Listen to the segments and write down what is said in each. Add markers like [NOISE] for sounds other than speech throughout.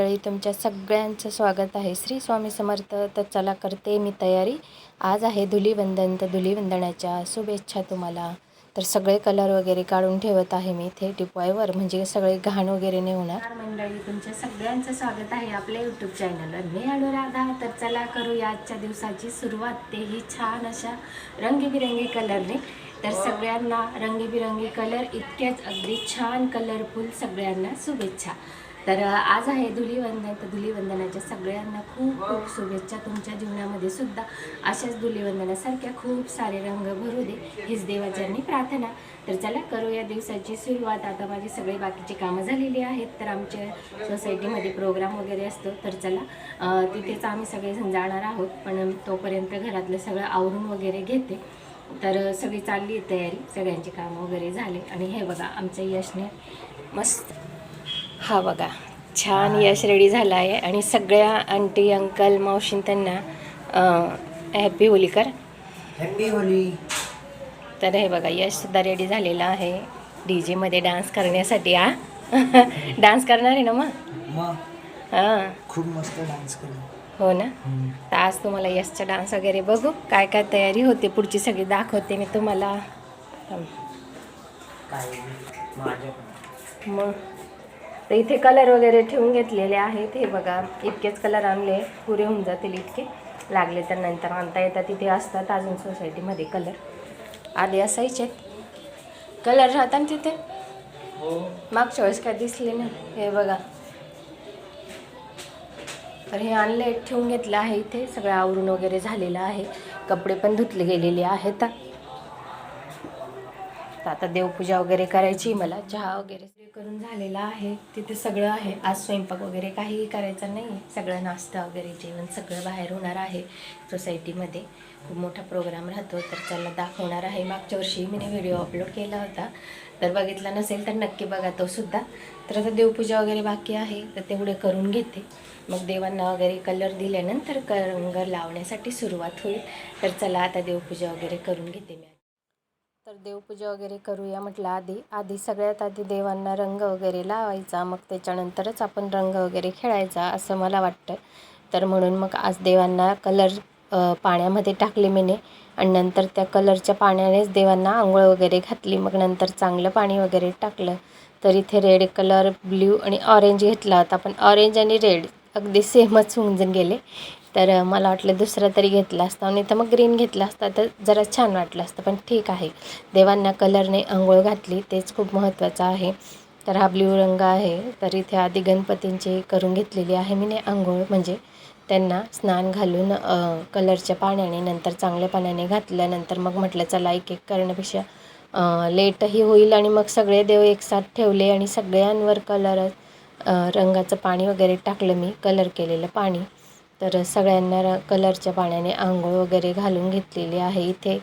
मंडळी तुमच्या सगळ्यांचं स्वागत आहे. श्री स्वामी समर्थ तर चला करते मी तयारी. आज आहे धुलीवंदन तर धुलीवंदनाच्या शुभेच्छा तुम्हाला. तर सगळे कलर वगैरे काढून ठेवत आहे मी इथे टिपवायवर म्हणजे सगळे घाण वगैरे नाही होणार. मंडळी तुमच्या सगळ्यांचं स्वागत आहे आपल्या यूट्यूब चॅनलवर मी अनुराधा तर चला करूया आजच्या दिवसाची सुरुवात. तेही छान अशा रंगीबिरंगी कलरने तर सगळ्यांना रंगीबिरंगी कलर इतकेच अगदी छान कलरफुल सगळ्यांना शुभेच्छा. तर आज आहे धुलीवंदन. तर धुलीवंदनाच्या सगळ्यांना खूप खूप शुभेच्छा. तुमच्या जीवनामध्ये सुद्धा अशाच धुलीवंदनासारख्या खूप सारे रंग भरू दे हीच देवाचरणी प्रार्थना. तर चला करू या दिवसाची सुरुवात. आता माझी सगळी बाकीची कामं झालेली आहेत. तर आमच्या सोसायटीमध्ये प्रोग्राम वगैरे असतो. तर चला तिथेच आम्ही सगळेजण जाणार आहोत. पण तोपर्यंत घरातलं सगळं आवरून वगैरे घेते. तर सगळी चालली आहे तयारी. सगळ्यांची कामं वगैरे झाले. आणि हे बघा आमच्या यशने मस्त. हा बघा छान यश रेडी झाला आहे आणि सगळ्या आंटी अंकल मावशीन त्यांना हॅपी होली कर हॅपी होली. तर हे बघा यशसुद्धा रेडी झालेला आहे. डी जेमध्ये डान्स करण्यासाठी हा? [LAUGHS] डान्स करणार आहे ना मग? हां. खूप मस्त डान्स करू. हो ना? तर आज तुम्हाला यशचा डान्स वगैरे बघू. काय काय तयारी होते? पुढची सगळी दाखवते मी तुम्हाला. मग. तर इथे कलर वगैरे ठेवून घेतलेले आहेत. हे बघा इतकेच कलर आणले. पुरे होऊन जातील इतके. लागले तर नंतर आणता येतात. तिथे असतात अजून सोसायटीमध्ये कलर आधी असायचे. कलर राहतात ना तिथे? मागच्या वेळेस काय दिसले नाही. हे बघा. तर हे आणले ठेवून घेतलं आहे इथे. सगळं आवरून वगैरे झालेलं आहे. कपडे पण धुतले गेलेले आहेत. तर आता देवपूजा वगैरे करायची मला चहा वगैरे करून झालेला आहे. तिथे सगळं आहे. आज स्वयंपाक वगैरे काहीही करायचा नाही सगळं नाश्ता वगैरे जेवण सगळं बाहेर होणार आहे सोसायटीमध्ये. खूप मोठा प्रोग्राम राहतो. तर चला दाखवणार आहे. मागच्या वर्षी मी व्हिडिओ अपलोड केला होता. तर बघितला नसेल तर नक्की बघा तो सुद्धा. तर आता देवपूजा वगैरे बाकी आहे. तर तेवढे करून घेते. मग देवांना वगैरे कलर दिल्यानंतर क रंग लावण्यासाठी सुरुवात होईल. तर चला आता देवपूजा वगैरे करून घेते मी. तर देवपूजा वगैरे करूया म्हटलं आधी. आधी सगळ्यात आधी देवांना रंग वगैरे लावायचा मग त्याच्यानंतरच आपण रंग वगैरे खेळायचा असं मला वाटतं. तर म्हणून मग आज देवांना कलर पाण्यामध्ये टाकले मीने आणि नंतर त्या कलरच्या पाण्यानेच देवांना आंघोळ वगैरे घातली. मग नंतर चांगलं पाणी वगैरे टाकलं. तर इथे रेड कलर ब्ल्यू आणि ऑरेंज घेतला होता. पण ऑरेंज आणि रेड अगदी सेमच होऊन गेले. तर मला वाटलं दुसरा तरी घेतला असता नाही तर मग ग्रीन घेतला असता. तर जरा छान वाटलं असतं पण ठीक आहे. देवांना कलरने आंघोळ घातली तेच खूप महत्त्वाचं आहे. तर हा ब्ल्यू रंग आहे तर इथे आधी गणपतींची करून घेतलेली आहे मी आंघोळ. म्हणजे त्यांना स्नान घालून कलरच्या पाण्याने नंतर चांगल्या पाण्याने घातल्यानंतर मग म्हटलं चला एक एक करण्यापेक्षा लेटही होईल आणि मग सगळे देव एकसाथ ठेवले आणि सगळ्यांवर कलर रंगाचं पाणी वगैरे टाकलं मी कलर केलेलं पाणी. तर सगळ्यांना र कलरच्या पाण्याने आंघोळ वगैरे घालून घेतलेली आहे इथे.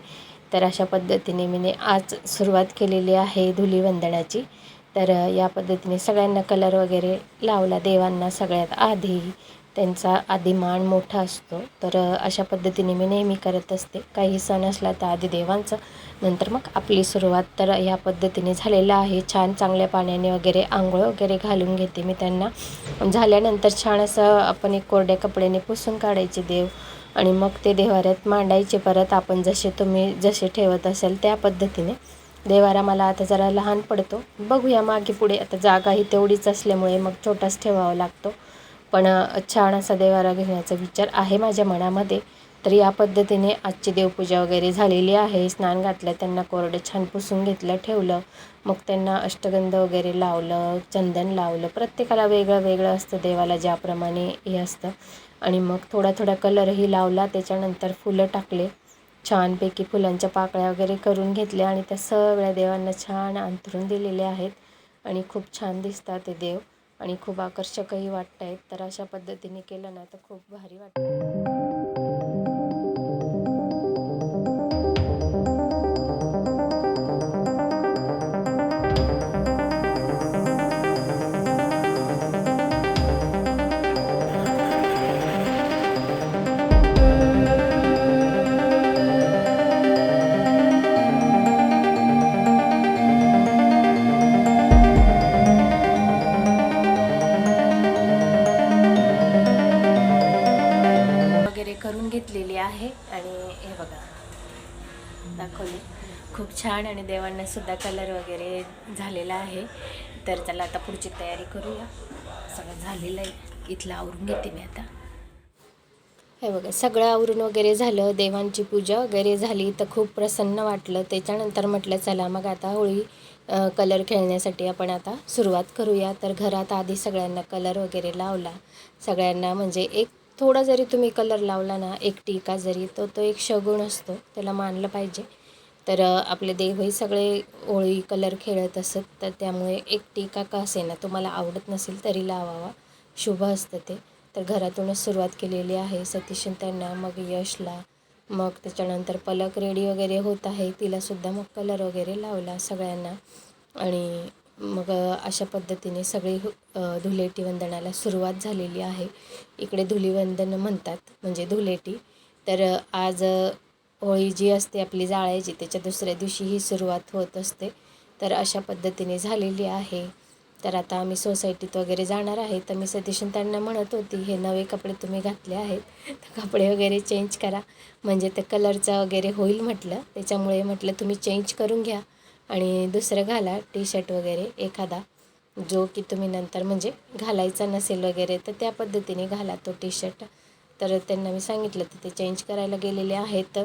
तर अशा पद्धतीने मी आज सुरुवात केलेली आहे धुलीवंदनाची तर या पद्धतीने सगळ्यांना कलर वगैरे लावला देवांना सगळ्यात आधी. त्यांचा आधी मान मोठा असतो. तर अशा पद्धतीने मी नेहमी करत असते. काही सण असला तर आधी देवांचं. नंतर मग आपली सुरुवात. तर ह्या पद्धतीने झालेलं आहे. छान चांगल्या पाण्याने वगैरे आंघोळ वगैरे घालून घेते मी त्यांना. झाल्यानंतर छान असं आपण एक कोरड्या कपड्याने पुसून काढायचे देव. आणि मग ते देवाऱ्यात मांडायचे. परत आपण जसे तुम्ही जसे ठेवत असेल त्या पद्धतीने. देवारा मला आता जरा लहान पडतो. बघूया मागे पुढे. आता जागाही तेवढीच असल्यामुळे मग छोटाच ठेवावा लागतो. पण छान असा देवारा घेण्याचा विचार आहे माझ्या मनामध्ये. तर या पद्धतीने आजची देवपूजा वगैरे झालेली आहे. स्नान घातलं त्यांना कोरडं छान पुसून घेतलं ठेवलं. मग त्यांना अष्टगंध वगैरे लावलं चंदन लावलं. प्रत्येकाला वेगळं वेगळं असतं देवाला ज्याप्रमाणे हे असतं. आणि मग थोडा थोडा कलरही लावला त्याच्यानंतर फुलं टाकले. छानपैकी फुलांच्या पाकळ्या वगैरे करून घेतल्या आणि त्या सगळ्या देवांना छान अंथरून दिलेले आहेत. आणि खूप छान दिसतात ते देव. आणि खूप आकर्षकही वाटत आहेत तर अशा पद्धतीने केलं ना तर खूप भारी वाटतं आहे आणि हे बघा. दाखवली. खूप छान आणि देवांना सुद्धा कलर वगैरे झालेला आहे. तर चला आता पुढची तयारी करूया. सगळं झालेलं आहे. इथलं आवरून घेते मी आता. हे बघा सगळं आवरून वगैरे झालं. देवांची पूजा वगैरे झाली. तर खूप प्रसन्न वाटलं. त्याच्यानंतर म्हटलं चला मग आता होळी कलर खेळण्यासाठी आपण आता सुरुवात करूया. तर घरात आधी सगळ्यांना कलर वगैरे लावला. सगळ्यांना म्हणजे एक थोडा जरी तुम्ही कलर लावला ना एक टीका जरी तो तो एक शगुण असतो. त्याला मानलं पाहिजे. तर आपले देवही सगळे होळी कलर खेळत असत. तर त्यामुळे एक टीका का असेना तुम्हाला आवडत नसेल तरी लावावा. शुभ असतं ते. तर घरातूनच सुरुवात केलेली आहे. सतीशन त्यांना मग यशला मग त्याच्यानंतर पलक रेडी वगैरे होत आहे. तिलासुद्धा मग कलर वगैरे लावला सगळ्यांना. आणि मग अशा पद्धतीने सगळी धुलेटीवंदनाला धुलेटी वंदनाला सुरुवात झालेली आहे. इकडे धुलीवंदन म्हणतात म्हणजे धुलेटी. तर आज होळी जी असते आपली जाळायची त्याच्या दुसऱ्या दिवशी ही सुरुवात होत असते. तर अशा पद्धतीने झालेली आहे. तर आता आम्ही सोसायटीत वगैरे जाणार आहे. तर मी सतीशन त्यांना म्हणत होती हे नवे कपडे तुम्ही घातले आहेत. तर कपडे वगैरे चेंज करा. म्हणजे ते कलरचा वगैरे होईल म्हटलं. त्याच्यामुळे म्हटलं तुम्ही चेंज करून घ्या. आणि दुसरं घाला टी शर्ट वगैरे एखादा. जो की तुम्ही नंतर म्हणजे घालायचा नसेल वगैरे तर त्या पद्धतीने घाला तो टी शर्ट तर त्यांना मी सांगितलं तर ते चेंज करायला गेलेले आहेत.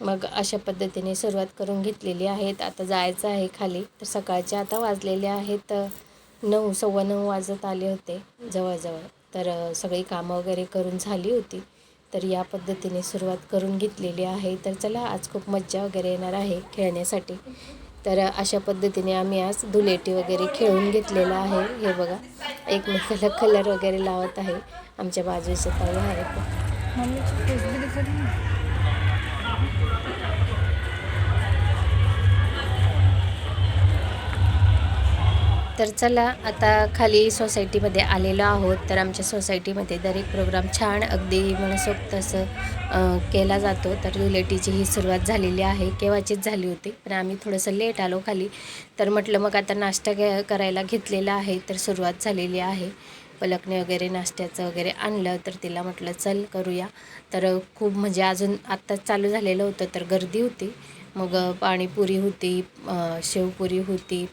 मग अशा पद्धतीने सुरुवात करून घेतलेली आहेत. आता जायचं आहे खाली. तर सकाळचे आता वाजलेले आहेत. नऊ सव्वा नऊ वाजत आले होते जवळजवळ. तर सगळी कामं वगैरे करून झाली होती. तर या पद्धतीने सुरुवात करून घेतलेली आहे. तर चला आज खूप मज्जा वगैरे येणार आहे खेळण्यासाठी. तर अशा पद्धतीने आम्ही आज धुलेटी वगैरे खेळून घेतलेलं आहे. हे बघा एकमेकाला कलर वगैरे लावत आहे. आमच्या बाजूचे ताई आहेत. तर चला आता खाली सोसायटीमध्ये आलेलो आहोत. तर आमच्या सोसायटीमध्ये दर एक प्रोग्राम छान अगदी मनसोक्त असं केला जातो. तर धुलेटीची ही सुरुवात झालेली आहे. केव्हाचीच झाली होती पण आम्ही थोडंसं लेट आलो खाली. तर म्हटलं मग आता नाश्ता घ्या करायला घेतलेला आहे. तर सुरुवात झालेली आहे. पलकने वगैरे नाश्त्याचं वगैरे आणलं तर तिला म्हटलं चल करूया. तर खूप म्हणजे अजून आत्ताच चालू झालेलं होतं तर गर्दी होती. मग पाणीपुरी होती शेवपुरी होती.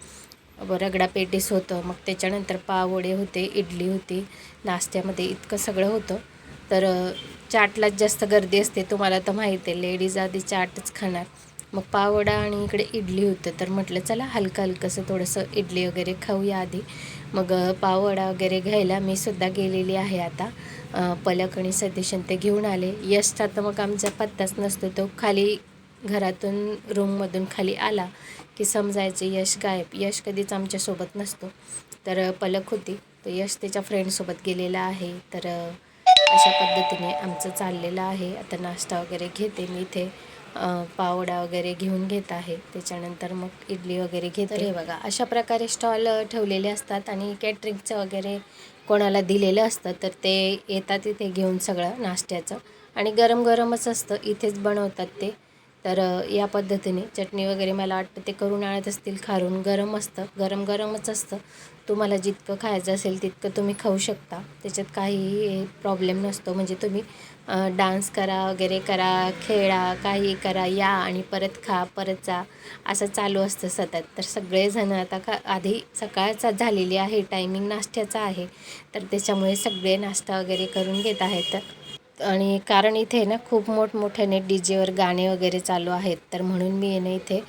रगडा पेटीस होतं. मग त्याच्यानंतर पावडे होते इडली होती. नाश्त्यामध्ये इतकं सगळं होतं. तर चाटलाच जास्त गर्दी असते तुम्हाला तर माहीत आहे लेडीज आधी चाटच खाणार. मग पावडा आणि इकडे इडली होतं. तर म्हटलं चला हलकं हलकंसं थोडंसं इडली वगैरे खाऊया आधी. मग पावडा वगैरे घ्यायला मी सुद्धा गेलेली आहे आता. पलक आणि सतीशन ते घेऊन आले. यशचा तर मग आमचा पत्ताच नसतो. तो खाली घरातून रूममधून खाली आला की समजायचे यश गायब. यश कधीच आमच्यासोबत नसतो. तर पलक होती. तर यश त्याच्या फ्रेंडसोबत गेलेला आहे. तर अशा पद्धतीने आमचं चाललेलं आहे. आता नाश्ता वगैरे घेते. मी इथे पावडा वगैरे घेऊन घेत आहे. त्याच्यानंतर मग इडली वगैरे घेते. हे बघा अशा प्रकारे स्टॉल ठेवलेले असतात आणि कॅटरिंगचं वगैरे कोणाला दिलेलं असतं तर ते येतात इथे घेऊन सगळं नाश्त्याचं. आणि गरम गरमच असतं. इथेच बनवतात ते. तर या पद्धतीने चटणी वगैरे मला वाटतं ते करून आणत असतील खारून गरम असतं गरम गरमच असतं. तुम्हाला जितकं खायचं असेल तितकं तुम्ही खाऊ शकता. त्याच्यात काहीही प्रॉब्लेम नसतो. म्हणजे तुम्ही डान्स करा वगैरे करा खेळा काही करा या आणि परत खा परत जा. असं चालू असतं सतत. तर सगळेजण आता का आधी सकाळचा झालेली आहे टायमिंग नाश्त्याचा आहे. तर त्याच्यामुळे सगळे नाश्ता वगैरे करून घेत आहेत. आणि कारण इथे ना खूप मोठमोठ्याने डी जेवर गाणे वगैरे चालू आहेत. तर म्हणून मी आहे ना इथे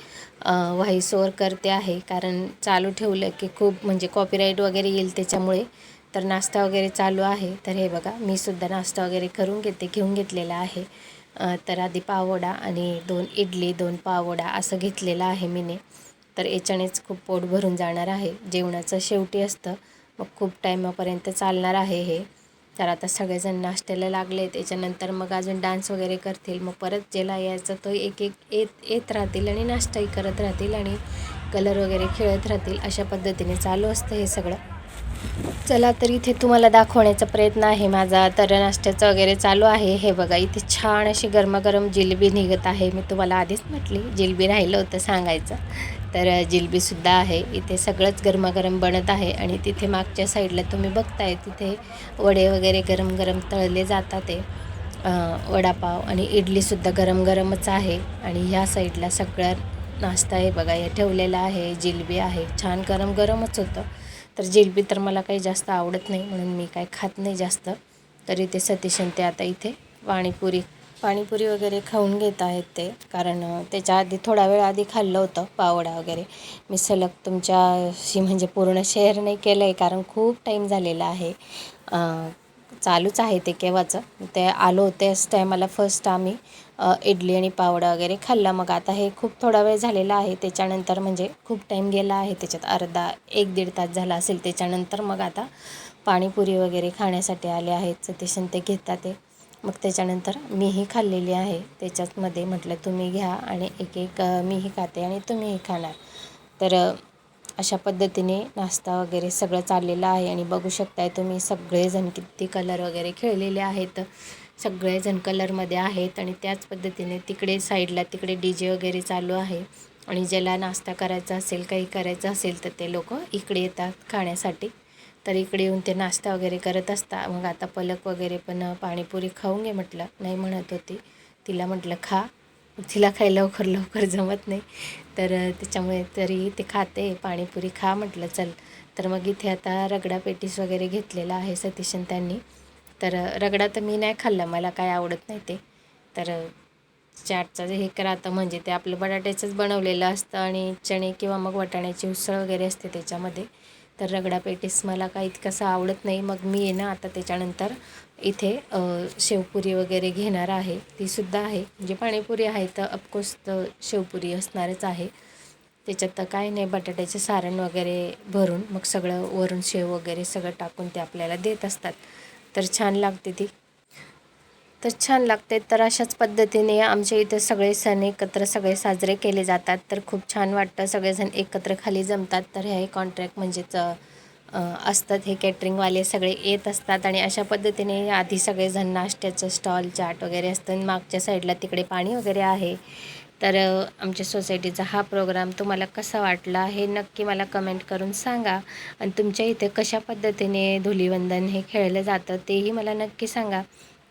व्हॉइस ओवर करते आहे. कारण चालू ठेवलं की खूप म्हणजे कॉपीराईट वगैरे येईल त्याच्यामुळे. तर नाश्ता वगैरे चालू आहे. तर हे बघा मी सुद्धा नाश्ता वगैरे करून घेते घेऊन घेतलेला आहे. तर आधी पावडा आणि दोन इडली दोन पावडा असं घेतलेलं आहे मीने. तर याच्यानेच खूप पोट भरून जाणार आहे. जेवणाचं शेवटी असतं. मग खूप टायमापर्यंत चालणार आहे हे. तर आता सगळेजण नाश्त्याला लागले त्याच्यानंतर मग अजून डान्स वगैरे करतील. मग परत ज्याला यायचं तो एक एक येत येत राहतील आणि नाश्ताही करत राहतील आणि कलर वगैरे खेळत राहतील. अशा पद्धतीने चालू असतं हे सगळं. चला तर इथे तुम्हाला दाखवण्याचा प्रयत्न आहे माझा. तर नाश्त्याचं वगैरे चालू आहे. हे बघा इथे छान अशी गरमागरम जिलेबी निघत आहे. मी तुम्हाला आधीच म्हटली जिलेबी राहिलं होतं सांगायचं. तर जिलेबीसुद्धा आहे. इथे सगळंच गरमागरम बनत आहे आणि तिथे मागच्या साईडला तुम्ही बघताय तिथे वडे वगैरे गरम गरम तळले जातात ते वडापाव आणि इडलीसुद्धा गरम गरमच आहे आणि ह्या साईडला सगळ्या नाश्ता आहे बघा हे ठेवलेला आहे जिलबी आहे. छान गरम गरमच होतं. तर जिलबी तर मला काही जास्त आवडत नाही म्हणून मी काय खात नाही जास्त. तरी ते सतीशन ते आता इथे पाणीपुरी पाणीपुरी वगैरे खाऊन घेत आहेत ते. कारण त्याच्या आधी थोडा वेळ आधी खाल्लं होतं पावडा वगैरे. मी सलग तुमच्याशी म्हणजे पूर्ण शेअर नाही केलं आहे कारण खूप टाईम झालेला आहे. चालूच आहे ते केव्हाचं. ते आलो होते त्याच टायमाला फर्स्ट आम्ही इडली आणि पावडा वगैरे खाल्ला. मग आता हे खूप थोडा वेळ झालेला आहे. त्याच्यानंतर म्हणजे खूप टाईम गेला आहे. त्याच्यात अर्धा एक दीड तास झाला असेल. त्याच्यानंतर मग आता पाणीपुरी वगैरे खाण्यासाठी आले आहेत. सतीशन ते घेतात ते. मग त्याच्यानंतर मीही खाल्लेली आहे. त्याच्यातमध्ये म्हटलं तुम्ही घ्या आणि एक एक मीही खाते आणि तुम्हीही खाणार. तर अशा पद्धतीने नाश्ता वगैरे सगळं चाललेलं आहे आणि बघू शकताय तुम्ही सगळेजण किती कलर वगैरे खेळलेले आहेत. सगळेजण कलरमध्ये आहेत आणि त्याच पद्धतीने तिकडे साईडला तिकडे डी जे वगैरे चालू आहे. आणि ज्याला नाश्ता करायचा असेल काही करायचं असेल तर ते लोक इकडे येतात खाण्यासाठी. तर इकडे येऊन ते नाश्ता वगैरे करत असता. मग आता पलक वगैरे पण पाणीपुरी खाऊन घे म्हटलं. नाही म्हणत होती. तिला म्हटलं खा. तिला काही लवकर लवकर जमत नाही. तर त्याच्यामुळे तरी ते खाते. पाणीपुरी खा म्हटलं चल. तर मग इथे आता रगडा पेटीस वगैरे घेतलेला आहे सतीशन त्यांनी. तर रगडा तर मी नाही खाल्ला. मला काय आवडत नाही ते. तर चाटचं जे हे करातं म्हणजे ते आपलं बटाट्याचंच बनवलेलं असतं आणि चणे किंवा मग वाटाण्याची उसळ वगैरे असते त्याच्यामध्ये. तर रगडा पेटीस मला काही इतकंसं आवडत नाही. मग मी आहे ना आता त्याच्यानंतर इथे शेवपुरी वगैरे घेणार आहे. तीसुद्धा आहे. म्हणजे पाणीपुरी आहे तर अफकोर्स तर शेवपुरी असणारच आहे. त्याच्यात तर काय नाही. बटाट्याचे सारण वगैरे भरून मग सगळं वरून शेव वगैरे सगळं टाकून ते आपल्याला देत असतात. तर छान लागते ती. तर छान लागते तर अशाच पद्धतीने आमच्या इथे सगळे सण एकत्र सगळे साजरे केले जातात. तर खूप छान वाटतं. सगळेजण एकत्र खाली जमतात. तर हे कॉन्ट्रॅक्ट म्हणजेच असतात. हे कॅटरिंगवाले सगळे येत असतात आणि अशा पद्धतीने आधी सगळेजण नाश्त्याचं स्टॉल चाट वगैरे असतं. आणि मागच्या साईडला तिकडे पाणी वगैरे आहे. तर आमच्या सोसायटीचा हा प्रोग्राम तुम्हाला कसा वाटला हे नक्की मला कमेंट करून सांगा. आणि तुमच्या इथे कशा पद्धतीने धुलीवंदन हे खेळलं जातं तेही मला नक्की सांगा.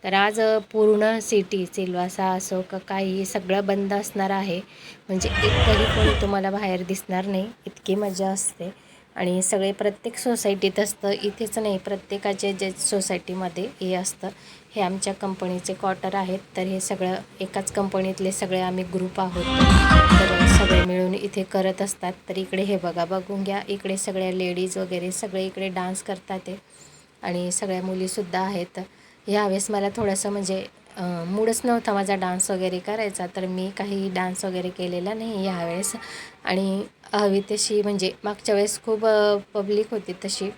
तर आज पूर्ण सिटी सिल्वासा असो का काही सगळं बंद असणार आहे. म्हणजे एकही कोणी तुम्हाला बाहेर दिसणार नाही. इतकी मजा असते. आणि सगळे प्रत्येक सोसायटीत असतं. इथेच नाही प्रत्येकाचे जे सोसायटीमध्ये हे असतं. हे आमच्या कंपनीचे क्वार्टर आहेत. तर हे सगळं एकाच कंपनीतले सगळे आम्ही ग्रुप आहोत. तर सगळे मिळून इथे करत असतात. तर इकडे हे बघा बघून घ्या. इकडे सगळ्या लेडीज वगैरे सगळे इकडे डान्स करतात आहे आणि सगळ्या मुलीसुद्धा आहेत. ह्यावेळेस मला थोडंसं म्हणजे मूडच नव्हता माझा डान्स वगैरे करायचा तर मी काही डान्स वगैरे केलेला नाही ह्यावेळेस आणि हवी तशी म्हणजे मागच्या वेळेस खूप पब्लिक होती तशी.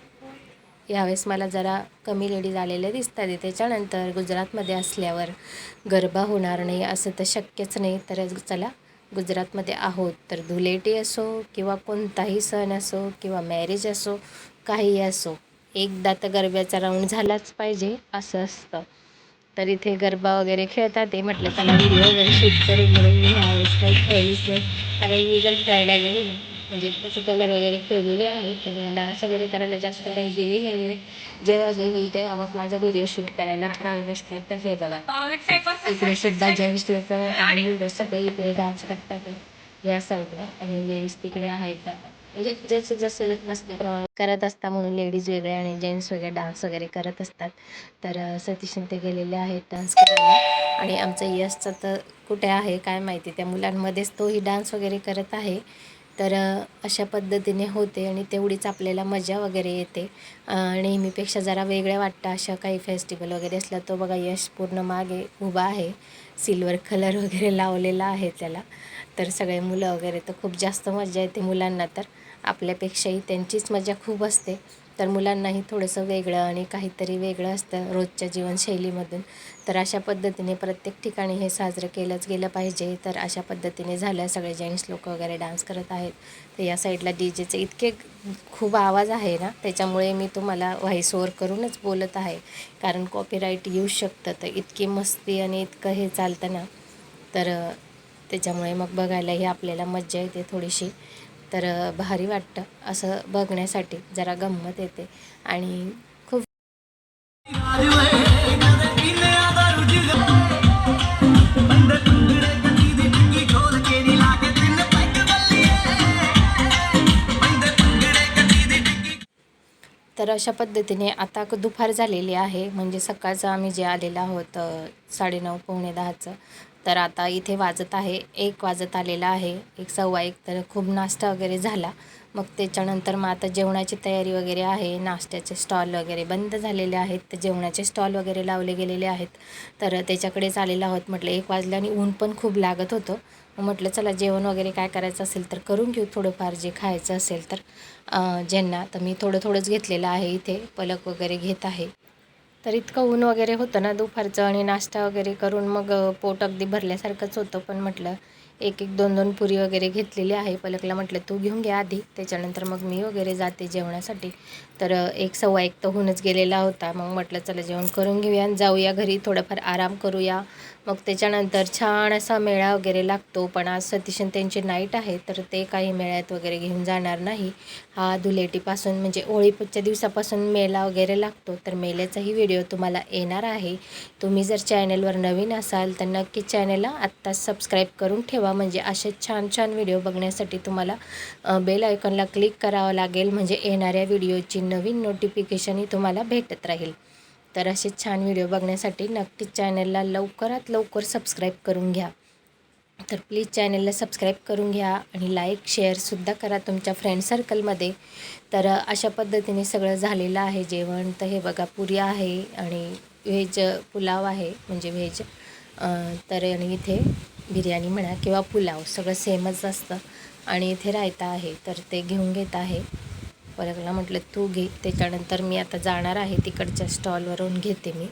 यावेळेस मला जरा कमी लेडीज आलेल्या दिसतात त्याच्यानंतर गुजरातमध्ये असल्यावर गरबा होणार नाही असं तर शक्यच नाही. तर चला गुजरातमध्ये आहोत. तर धुलेटी असो किंवा कोणताही सण असो किंवा मॅरेज असो काहीही असो एकदा तर गरब्याचा राऊंड झालाच पाहिजे असं असतं. तर इथे गरबा वगैरे खेळतात ते म्हटलं त्याला व्हिडिओ वगैरे शूट करून म्हणून मी ह्यावेळेस काही खेळलीच नाही. कारण मी जर खेळायला गेले म्हणजे तसं कलर वगैरे खेळलेले आहे तर डान्स वगैरे करायला जास्त काही गेली गेलेले जेव्हा मी ते आवाज माझा व्हिडिओ शूट करायला नसते तर हे बघा इकडे सुद्धा जेंट्स लोक आणि सगळे इकडे डान्स करतात. या साईडला आणि लेडीज तिकडे आहेत. म्हणजे जसं जसं करत असता म्हणून लेडीज वेगळे आणि जेंट्स वेगळे डान्स वगैरे करत असतात. तर सतीश ते गेलेले आहेत डान्स करायला. आणि आमचं यशचं तर कुठे आहे काय माहिती त्या मुलांमध्येच तोही डान्स वगैरे करत आहे. तर अशा पद्धतीने होते आणि तेवढीच आपल्याला मजा वगैरे येते. नेहमीपेक्षा जरा वेगळ्या वाटतं अशा काही फेस्टिवल वगैरे असलं तो बघा यश पूर्ण मागे उभा आहे. सिल्वर कलर वगैरे लावलेला आहे त्याला. तर सगळे मुलं वगैरे तर खूप जास्त मजा येते मुलांना तर. आपल्यापेक्षाही त्यांचीच मजा खूप असते. तर मुलांनाही थोडंसं वेगळं आणि काहीतरी वेगळं असतं रोजच्या जीवनशैलीमधून. तर अशा पद्धतीने प्रत्येक ठिकाणी हे साजरं केलंच गेलं पाहिजे. तर अशा पद्धतीने झालं. सगळे जेंट्स लोक वगैरे डान्स करत आहेत. तर या साईडला डी जेचे इतके खूप आवाज आहे ना त्याच्यामुळे मी तुम्हाला व्हॉइस ओवर करूनच बोलत आहे. कारण कॉपीराईट येऊ शकतं. तर इतकी मस्ती आणि इतकं हे चालतं ना तर त्याच्यामुळे मग बघायलाही आपल्याला मज्जा येते थोडीशी. तर भारी वाटतं असं बघण्यासाठी. जरा गंमत येते. आणि खूप तर अशा पद्धतीने आता दुपार झालेली आहे. म्हणजे सकाळचं आम्ही जे आलेलं आहोत साडेनऊ पावणे दहाचं. तर आता इथे वाजत आहे एक वाजत आलेला आहे एक सव्वा एक तर खूप नाश्ता वगैरे झाला. मग त्याच्यानंतर मग आता जेवणाची तयारी वगैरे आहे नाश्त्याचे स्टॉल वगैरे बंद झालेले आहेत तर जेवणाचे स्टॉल वगैरे लावले गेलेले आहेत. तर त्याच्याकडेच आलेलो आहोत म्हटलं एक वाजलं आणि ऊन पण खूप लागत होतं. मग म्हटलं चला जेवण वगैरे काय करायचं असेल तर करून घेऊ थोडंफार जे खायचं असेल तर. ज्यांना तर मी थोडं थोडंच घेतलेलं आहे इथे पलक वगैरे घेत आहे. तर इतकं ऊन वगैरे होतं ना दुपारचं आणि नाश्ता वगैरे करून मग पोट अगदी भरल्यासारखंच होतं. पण म्हटलं एक एक दोन दोन पुरी वगैरे घेतलेली आहे. पलकला म्हटलं तू घेऊन घे आधी. त्याच्यानंतर मग मी वगैरे जाते जेवणासाठी. तर एक सव्वा एक तर होऊनच गेलेला होता. मग म्हटलं चला जेवण करून घेऊया आणि जाऊया घरी. थोडंफार आराम करूया. मग त्याच्यानंतर छान असा मेळा वगैरे लागतो पण आज सतीशन त्यांची नाईट आहे तर ते काही मेळ्यात वगैरे घेऊन जाणार नाही. हा धुलेटीपासून म्हणजे होळीच्या दिवसापासून मेला वगैरे लागतो तर मेल्याचाही व्हिडिओ तुम्हाला येणार आहे. तुम्ही जर चॅनलवर नवीन असाल तर नक्की चॅनलला आत्ताच सबस्क्राईब करून ठेवा. म्हणजे असे छान छान व्हिडिओ बघण्यासाठी तुम्हाला बेल आयकॉनला क्लिक करावं लागेल. म्हणजे येणाऱ्या व्हिडिओची नवीन नोटिफिकेशनही तुम्हाला भेटत राहील. तर असे छान व्हिडिओ बघण्यासाठी नक्कीच चॅनलला लवकरात लवकर सबस्क्राईब करून घ्या. तर प्लीज चॅनलला सबस्क्राईब करून घ्या आणि लाईक शेअरसुद्धा करा तुमच्या फ्रेंड सर्कलमध्ये तर अशा पद्धतीने सगळं झालेलं आहे जेवण. तर हे बघा पुरी आहे आणि व्हेज पुलाव आहे म्हणजे व्हेज तर आणि इथे बिर्याणी म्हणा किंवा पुलाव सगळं सेमच असतं. आणि इथे रायता आहे तर ते घेऊन घेत आहे. पलकला म्हटलं तू घे. त्याच्यानंतर मी आता जाणार आहे तिकडच्या स्टॉलवरून घेते मी.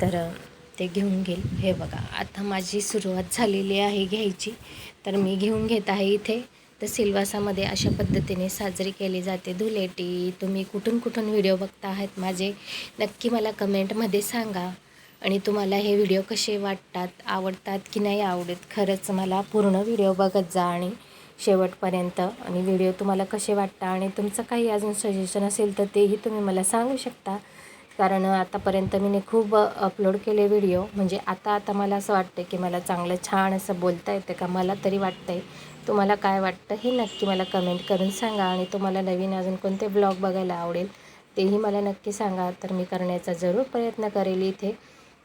तर ते घेऊन घेईल. हे बघा आता माझी सुरुवात झालेली आहे घ्यायची. तर मी घेऊन घेत आहे इथे. तर सिल्वासामध्ये अशा पद्धतीने साजरी केली जाते धुलेटी. तुम्ही कुठून कुठून व्हिडिओ बघता आहात माझे नक्की मला कमेंटमध्ये सांगा. आणि तुम्हाला हे व्हिडिओ कसे वाटतात आवडतात की नाही आवडत खरंच मला पूर्ण व्हिडिओ बघत जा आणि शेवटपर्यंत. आणि व्हिडिओ तुम्हाला कसे वाटता आणि तुमचं काही अजून सजेशन असेल तर तेही तुम्ही मला सांगू शकता. कारण आतापर्यंत मी खूप अपलोड केले व्हिडिओ म्हणजे आता आता मला असं वाटतं की मला चांगलं छान असं बोलता येतं का मला तरी वाटतं आहे तुम्हाला काय वाटतं हे नक्की मला कमेंट करून सांगा आणि तुम्हाला नवीन अजून कोणते ब्लॉग बघायला आवडेल तेही मला नक्की सांगा. तर मी करण्याचा जरूर प्रयत्न करेल इथे.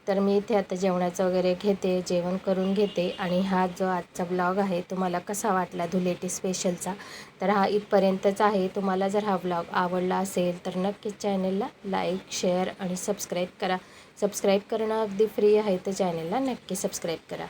तर मी इथे आता जेवणाचं वगैरे घेते जेवण करून घेते. आणि हा जो आजचा ब्लॉग आहे तुम्हाला कसा वाटला धुलेटी स्पेशलचा तर हा इथपर्यंतच आहे. तुम्हाला जर हा ब्लॉग आवडला असेल तर नक्कीच चॅनलला लाईक शेअर आणि सबस्क्राईब करा. सबस्क्राईब करणं अगदी फ्री आहे तर चॅनलला नक्की सबस्क्राईब करा.